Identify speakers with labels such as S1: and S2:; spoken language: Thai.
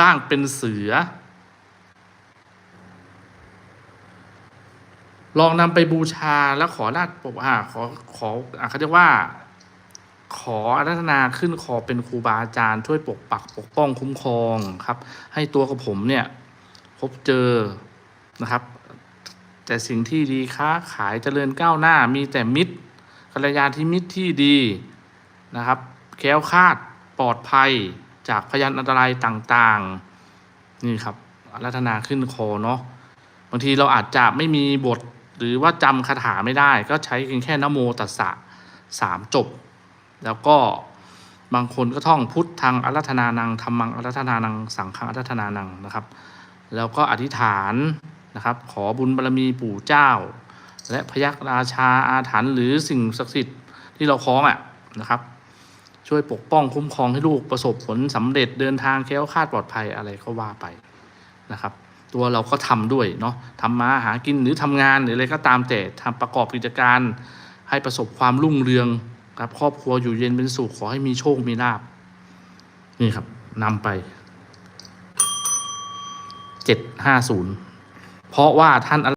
S1: ร่างเป็นเสือ ลองนำไปบูชาแล้วขอราชปกอ่าขอขออ่าเขาเรียกว่า ขออารัธนาขึ้นคอเป็นครูบาอาจารย์ช่วยปกปักปกป้องคุ้มครองครับ ให้ตัวกับผมเนี่ย พบเจอนะครับ แต่สิ่งที่ดีค้าขายเจริญก้าวหน้ามีแต่มิตรกัลยาณมิตรที่ดีนะครับ แค้วคาดปลอดภัย จากพยันอันตรายต่างๆ นี่ครับอารัธนาขึ้นคอเนาะบางทีเราอาจจะไม่มีบทหรือว่าจำคาถาไม่ได้ ก็ใช้เพียงแค่นโมตัสสะสามจบ แล้วก็บางคนก็ท่องพุทธทางอารัธนานังธรรมังอารัธนานัง สังฆังอารัธนานังนะครับ แล้วก็อธิษฐานนะครับ ขอบุญบารมีปู่เจ้า และพยักราชาอาถรรพ์หรือสิ่งศักดิ์สิทธิ์ที่เราคล้องอะนะครับ ช่วยปกป้องคุ้มครองให้ลูกประสบผลสำเร็จเดินทางแค้วคาดปลอดภัยอะไรก็ว่าไปนะครับ ตัวเราก็ทำด้วยเนาะทำมาหากินหรือทำงานหรืออะไรก็ตามแต่ทำประกอบกิจการให้ประสบความรุ่งเรืองครับครอบครัวอยู่เย็นเป็นสุขขอให้มีโชคมีลาบนี่ครับนำไปเจ็ดห้าศูนย์เพราะว่าท่าน